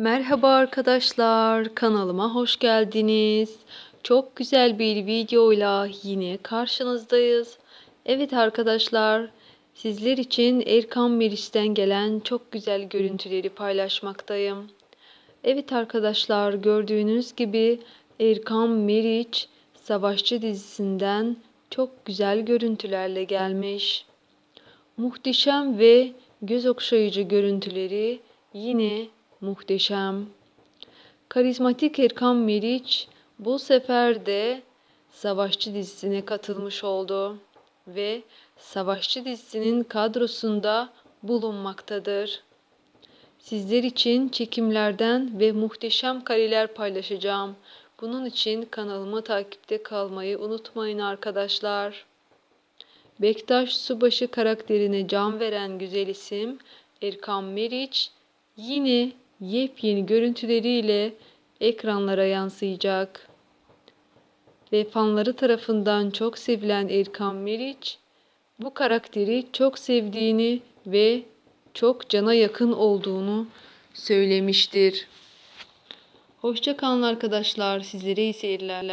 Merhaba arkadaşlar, kanalıma hoş geldiniz. Çok güzel bir videoyla yine karşınızdayız. Evet arkadaşlar, sizler için Erkan Meriç'ten gelen çok güzel görüntüleri paylaşmaktayım. Evet arkadaşlar, gördüğünüz gibi Erkan Meriç Savaşçı dizisinden çok güzel görüntülerle gelmiş. Muhteşem ve göz okşayıcı görüntüleri yine muhteşem. Karizmatik Erkan Meriç bu sefer de Savaşçı dizisine katılmış oldu ve Savaşçı dizisinin kadrosunda bulunmaktadır. Sizler için çekimlerden ve muhteşem kareler paylaşacağım. Bunun için kanalıma takipte kalmayı unutmayın arkadaşlar. Bektaş Subaşı karakterine can veren güzel isim Erkan Meriç yine yepyeni görüntüleriyle ekranlara yansıyacak. Ve fanları tarafından çok sevilen Erkan Meriç bu karakteri çok sevdiğini ve çok cana yakın olduğunu söylemiştir. Hoşça kalın arkadaşlar. Sizlere iyi seyirler.